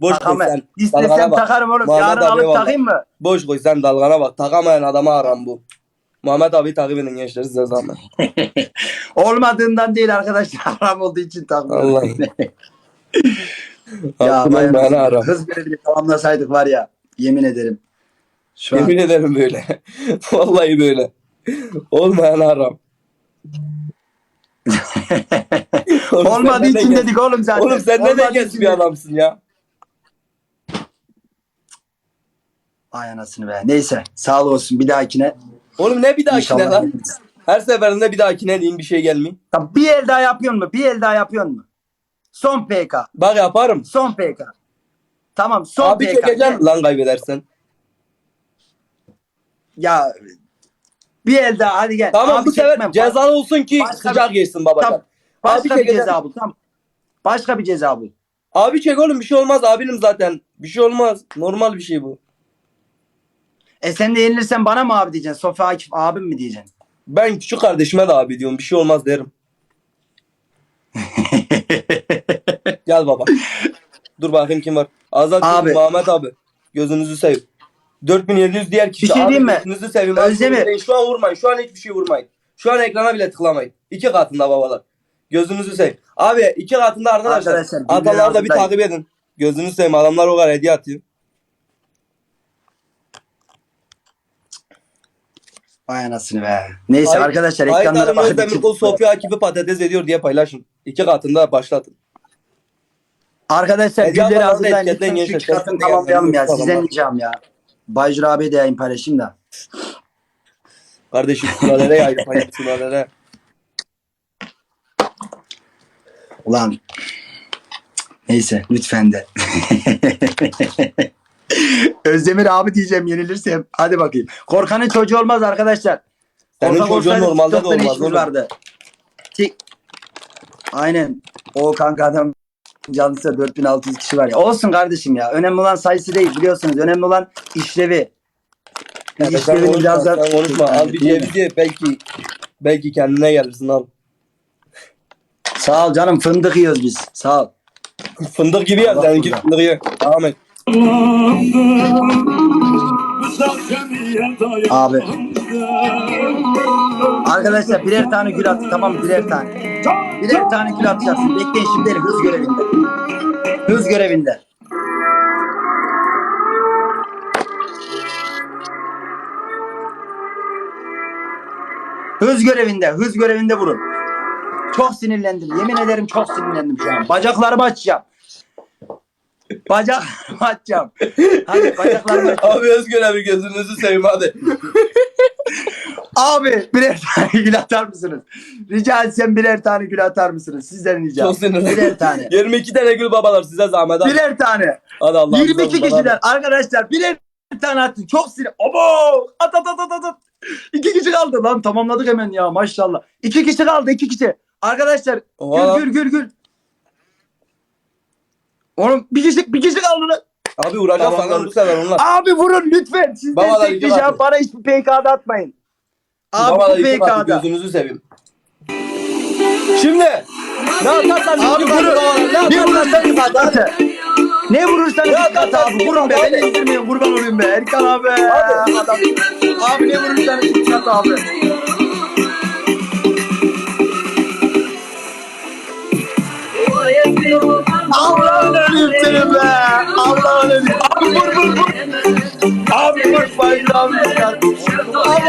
Boş koy sen. İstesem Dalgana bak. takarım oğlum. Muhammed Yarın alıp eyvallah. takayım mı? Boş koy sen dalgana bak. Takamayan adama aram bu. Muhammed abi takip edin gençler size zahmet. Olmadığından değil arkadaşlar. Haram olduğu için takmıyorum. Allah. ya Aklım bayan- olmayanı aram. Hız görevini tamamlasaydık var ya. Yemin ederim. Şu an Yemin ederim böyle. Vallahi böyle. Olmayan aram. Oğlum sen olmadığı ne için de- dedik oğlum zaten. Oğlum sen ne Olmadığı de için geç bir dedik. adamsın ya. Ay anasını be. Neyse. Sağ ol olsun. Bir dahakine. Oğlum ne bir dahakine İnşallah lan? geliriz. Her seferinde bir dahakine diyeyim bir şey gelmiyor. Tamam, bir el daha yapıyorsun mu? Bir el daha yapıyorsun mu? Son PK. Bak yaparım. Son PK. Tamam son Abi PK. çekeceğim lan kaybedersen. Ya bir el daha hadi gel. Tamam Abi bu sefer çekmem. cezalı olsun ki Başka sıcak geçsin babacan. Tamam. Başka Abi bir çekeceğim. ceza bul. Tamam. Başka bir ceza bul. Abi çek oğlum bir şey olmaz abinim zaten. Bir şey olmaz. Normal bir şey bu. E sen de yenilirsen bana mı abi diyeceksin? Sofi Akif abim mi diyeceksin? Ben küçük kardeşime de abi diyorum. Bir şey olmaz derim. Gel baba. Dur bakayım kim var. Azat Abi. abi. Muhammed abi. Gözünüzü seveyim. 4700 diğer kişi. Bir şey abi, diyeyim mi? Gözünüzü seveyim. Özdemir. Abi, Şu an vurmayın. Şu an hiçbir şey vurmayın. Şu an ekrana bile tıklamayın. İki katında babalar. Gözünüzü seveyim. Abi iki katında arkadaşlar. Arkadaşlar, Adamları da bir takip edin. Gözünüzü seveyim. Adamlar o kadar hediye atıyor. Vay anasını be. Neyse Ay- arkadaşlar ekranlara bakın. Özdemir Kul Sofya Akif'i patates ediyor diye paylaşın. İki katında başlatın. Arkadaşlar Ecem gülleri etiketleyin Lütfen şu çıkartın Sesini tamamlayalım ya. Sizden ricam ya. Baycur abi de yayın paylaşayım da. Kardeşim sulalere yaydı paylaş sulalere. Ulan. Neyse lütfen de. Özdemir abi diyeceğim yenilirsem. Hadi bakayım. Korkanın çocuğu olmaz arkadaşlar. Senin Korkak çocuğun olsaydı normalde de TikTok'ta ne olmaz işimiz oğlum. Vardı. Tik. Aynen. O kanka adam canlısı 4600 kişi var ya. Olsun kardeşim ya. Önemli olan sayısı değil biliyorsunuz. Önemli olan işlevi. Biz Ya sen işlevini konuşma, biraz da... sen konuşma. Al bir ceviz ye belki belki kendine gelirsin al. Sağ ol canım fındık yiyoruz biz. Sağ ol. Fındık gibi ya Allah seninki fındık ye. Devam et. Abi. Arkadaşlar birer tane gül attı tamam mı? Birer tane. Birer tane gül atacaksın. Bekleyin şimdi hız görevinde. Hız görevinde. Hız görevinde, hız görevinde vurun. Çok sinirlendim. Yemin ederim çok sinirlendim şu an. Bacaklarımı açacağım. Bacaklarımı açacağım. Hadi bacaklarımı açacağım. Abi özgür abi gözünüzü seveyim hadi. Abi birer tane gül atar mısınız? Rica etsem birer tane gül atar mısınız? Sizden ricam. Çok sinirlendim. Birer tane. 22 tane gül babalar size zahmet hadi. Birer tane. Hadi Allah 22 kişiden arkadaşlar birer tane attın. Çok sinir. Obo! At at at at at, at. İki kişi kaldı lan tamamladık hemen ya maşallah. İki kişi kaldı iki kişi. Arkadaşlar Oha. gül gül gül gül. Oğlum bir kişi bir kişi kaldı lan. Abi vuracağım Tamam, sana bu sefer onlar. Abi vurun lütfen. Sizden Babalar iki ricam katı. bana hiçbir PK'da atmayın. Abi Babalar bu iki PK'da. gözünüzü seveyim. Şimdi ne atarsan Abi vurun. Ne atarsan vurursan iki katı hadi. Ne vurursan Ya tamam, abi. Vurun be. Beni indirmeyin. Kurban olayım be. Erkan abi. Adam. Abi ne vurursan iki kat abi. Abi.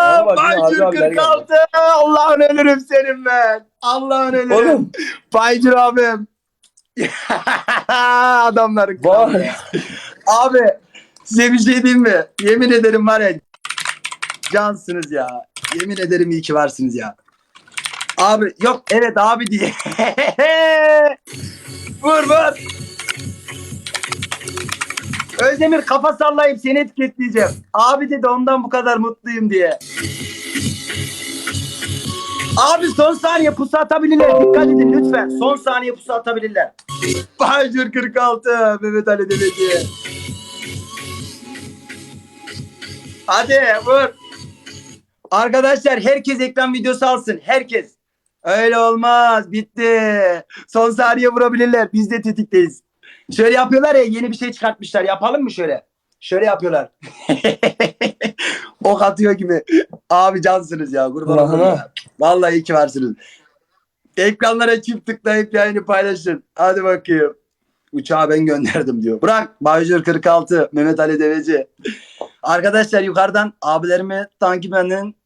Bana bak, yine Baycur Hacı abiler 46. Allah'ın ölürüm senin ben. Allah'ın ölürüm. Oğlum. Baycur abim. Adamların kralı. Abi size bir şey diyeyim mi? Yemin ederim var ya cansınız ya. Yemin ederim iyi ki varsınız ya. Abi yok evet abi diye. vur vur. Özdemir kafa sallayıp seni etiketleyeceğim. Abi dedi ondan bu kadar mutluyum diye. Abi son saniye pusu atabilirler. Dikkat edin lütfen. Son saniye pusu atabilirler. Baycur 46. Mehmet Ali Deveci. Hadi vur. Arkadaşlar herkes ekran videosu alsın. Herkes. Öyle olmaz. Bitti. Son saniye vurabilirler. Biz de tetikteyiz. Şöyle yapıyorlar ya yeni bir şey çıkartmışlar. Yapalım mı şöyle? Şöyle yapıyorlar. ok atıyor gibi. Abi cansınız ya. Kurban ya. Vallahi iyi ki varsınız. Ekranlara çift tıklayıp yayını paylaşın. Hadi bakayım. Uçağı ben gönderdim diyor. Bırak. Bayjur 46. Mehmet Ali Deveci. Arkadaşlar yukarıdan abilerimi takip edin.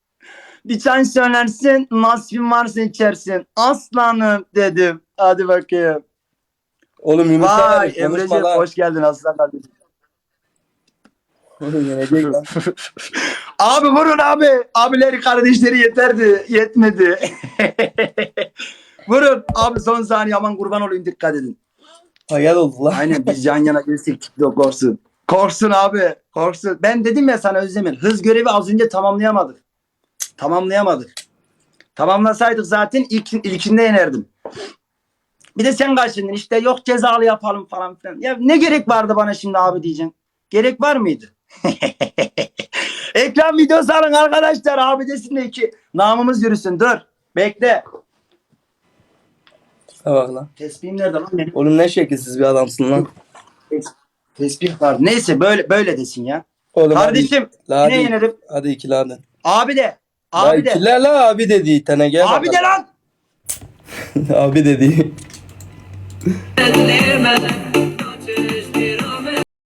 Bir çay söylersin. Nasibin varsa içersin. Aslanım dedim. Hadi bakayım. Oğlum yumurta Vay konuşma Emre'ciğim lan. hoş geldin aslan kardeşim. Oğlum yenecek lan. Abi vurun abi. Abileri kardeşleri yeterdi. Yetmedi. vurun. Abi son saniye aman kurban olayım dikkat edin. Hayal oldu lan. Aynen biz yan yana gelsek TikTok korksun. Korksun abi. Korksun. Ben dedim ya sana Özdemir. Hız görevi az önce tamamlayamadık. Tamamlayamadık. Tamamlasaydık zaten ilk, ilkinde yenerdim. Bir de sen kaçındın işte yok cezalı yapalım falan filan. Ya ne gerek vardı bana şimdi abi diyeceksin. Gerek var mıydı? Ekran videosu alın arkadaşlar abi desin de ki namımız yürüsün dur. Bekle. Ha bak lan. Tespihim nerede lan benim? Oğlum ne şekilsiz bir adamsın lan. Tespih var. Neyse böyle böyle desin ya. Oğlum Kardeşim hadi, la yine hadi, yenerim. hadi ikili hadi. Abi de. Abi Abi de. ikiler la abi dedi tane gel Abi de bakalım. lan. abi dedi. Let's